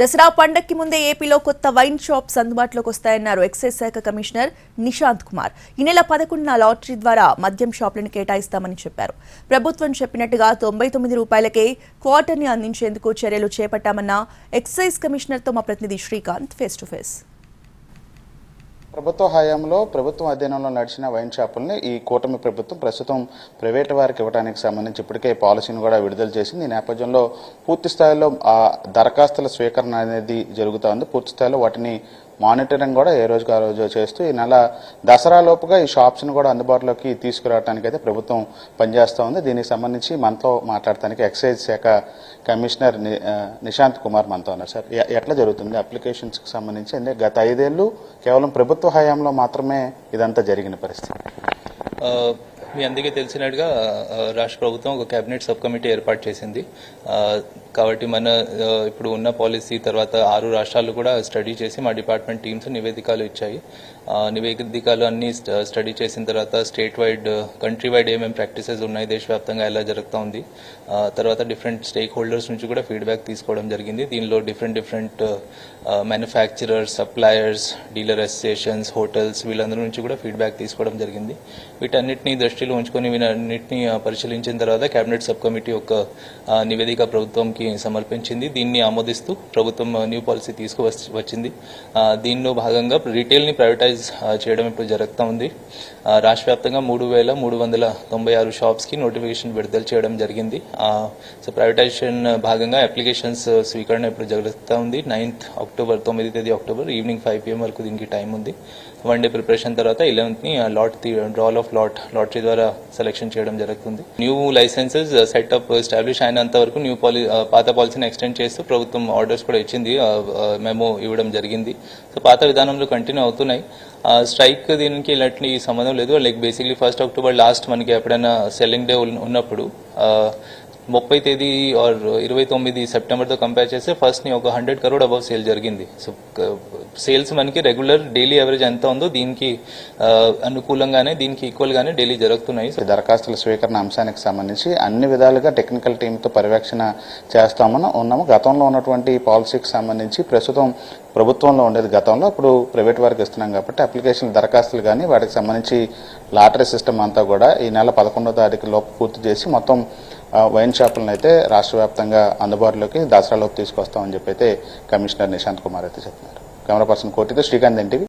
దసరా పండక్కి ముందే ఏపీలో కొత్త వైన్ షాప్స్ అందుబాటులోకి వస్తాయన్నారు ఎక్సైజ్ శాఖ కమిషనర్ నిశాంత్ కుమార్. ఈ నెల పదకొండున లాటరీ ద్వారా మద్యం షాపులను కేటాయిస్తామని చెప్పారు. ప్రభుత్వం చెప్పినట్టుగా తొంభై తొమ్మిది రూపాయలకే క్వార్టర్ని అందించేందుకు చర్యలు చేపట్టామన్న ఎక్సైజ్ కమిషనర్తో మా ప్రతినిధి శ్రీకాంత్ ఫేస్ టు ఫేస్ ప్రభుత్వ హయాంలో ప్రభుత్వం అధీనంలో నడిచిన వైన్ షాపుల్ని ఈ కూటమి ప్రభుత్వం ప్రస్తుతం ప్రైవేట్ వారికి ఇవ్వడానికి సంబంధించి ఇప్పటికే పాలసీని కూడా విడుదల చేసింది. ఈ నేపథ్యంలో పూర్తి స్థాయిలో ఆ దరఖాస్తుల స్వీకరణ అనేది జరుగుతూ ఉంది. పూర్తి స్థాయిలో వాటిని మానిటరింగ్ కూడా ఏ రోజుగా ఆ రోజు చేస్తూ ఈ నెల దసరా లోపుగా ఈ షాప్స్ని కూడా అందుబాటులోకి తీసుకురావడానికి అయితే ప్రభుత్వం పనిచేస్తూ ఉంది. దీనికి సంబంధించి మనతో మాట్లాడటానికి ఎక్సైజ్ శాఖ కమిషనర్ ని- నిశాంత్ కుమార్ మనతో ఉన్నారు సార్. ఎట్లా జరుగుతుంది? అప్లికేషన్స్కి సంబంధించి అంటే గత ఐదేళ్ళు కేవలం ప్రభుత్వ హయాంలో మాత్రమే ఇదంతా జరిగిన పరిస్థితి. మీ అందరికీ తెలిసినట్టుగా రాష్ట్ర ప్రభుత్వం ఒక కేబినెట్ సబ్ కమిటీ ఏర్పాటు చేసింది. కాబట్టి మన ఇప్పుడు ఉన్న పాలసీ తర్వాత ఆరు రాష్ట్రాలు కూడా స్టడీ చేసి మా డిపార్ట్మెంట్ టీమ్స్ నివేదికలు ఇచ్చాయి. నివేదికలు అన్ని స్ట- స్టడీ చేసిన తర్వాత స్టేట్ వైడ్ కంట్రీ వైడ్ ఏమేమి ప్రాక్టీసెస్ ఉన్నాయి దేశవ్యాప్తంగా ఎలా జరుగుతూ ఉంది. తర్వాత డిఫరెంట్ స్టేక్ హోల్డర్స్ నుంచి కూడా ఫీడ్బ్యాక్ తీసుకోవడం జరిగింది. దీనిలో different different manufacturers suppliers dealer associations hotels వీళ్ళందరి నుంచి కూడా ఫీడ్బ్యాక్ తీసుకోవడం జరిగింది. వీటన్నిటిని దృష్టిలో ఉంచుకొని వీటన్నిటిని పరిశీలించిన తర్వాత కేబినెట్ సబ్ కమిటీ ఒక నివేదిక ప్రభుత్వంకి సమర్పించింది. దీన్ని ఆమోదిస్తూ ప్రభుత్వం న్యూ పాలసీ తీసుకువచ్చి వచ్చింది. దీనిలో భాగంగా రీటైల్ని ప్రైవేటైజ్ చేయడం ఇప్పుడు జరుగుతూ ఉంది. రాష్ట్ర వ్యాప్తంగా మూడు వేల మూడు వందల తొంభై ఆరు షాప్స్కి నోటిఫికేషన్ విడుదల చేయడం జరిగింది. సో ప్రైవేటైజేషన్ భాగంగా అప్లికేషన్స్ స్వీకరణ ఇప్పుడు జరుగుతూ ఉంది. నైన్త్ అక్టోబర్ తొమ్మిది తేదీ అక్టోబర్ ఈవినింగ్ ఫైవ్ పిఎం వరకు దీనికి టైం ఉంది. వన్ డే ప్రిపరేషన్ తర్వాత ఇలెవెన్త్ని lot draw of lot lottery ద్వారా సెలెక్షన్ చేయడం జరుగుతుంది. న్యూ లైసెన్సెస్ సెటప్ ఎస్టాబ్లిష్ అయినంత వరకు న్యూ పాలి uh, పాత పాలసీని ఎక్స్టెండ్ చేస్తూ ప్రభుత్వం ఆర్డర్స్ కూడా ఇచ్చింది uh, uh, మేము ఇవ్వడం జరిగింది. సో పాత విధానంలో కంటిన్యూ అవుతున్నాయి. స్ట్రైక్ దీనికి ఇలాంటి సంబంధం లేదు. Like basically first October last మనకి ఎప్పుడైనా సెల్లింగ్ డే ఉన్నప్పుడు ముప్పై తేదీ ఆర్ ఇరవై తొమ్మిది సెప్టెంబర్తో కంపేర్ చేస్తే ఫస్ట్ని ఒక హండ్రెడ్ కరోడ్ అబౌవ్ సేల్ జరిగింది. సో సేల్స్ మనకి రెగ్యులర్ డైలీ యావరేజ్ ఎంత ఉందో దీనికి అనుకూలంగానే దీనికి ఈక్వల్గానే డైలీ జరుగుతున్నాయి. దరఖాస్తుల స్వీకరణ అంశానికి సంబంధించి అన్ని విధాలుగా టెక్నికల్ టీంతో పర్యవేక్షణ చేస్తామని ఉన్నాము. గతంలో ఉన్నటువంటి పాలసీకి సంబంధించి ప్రస్తుతం ప్రభుత్వంలో ఉండేది గతంలో. ఇప్పుడు ప్రైవేట్ వారికి ఇస్తున్నాం కాబట్టి అప్లికేషన్ దరఖాస్తులు కానీ వాటికి సంబంధించి లాటరీ సిస్టమ్ అంతా కూడా ఈ నెల పదకొండో తారీఖు లోపు పూర్తి చేసి మొత్తం వైన్ షాపులను అయితే రాష్ట్ర వ్యాప్తంగా అందుబాటులోకి దసరాలోపు తీసుకొస్తామని చెప్పి అయితే కమిషనర్ నిశాంత్ కుమార్ అయితే చెప్తున్నారు కెమెరా పర్సన్ కోటితో శ్రీకాంత్ ఎన్టీవీ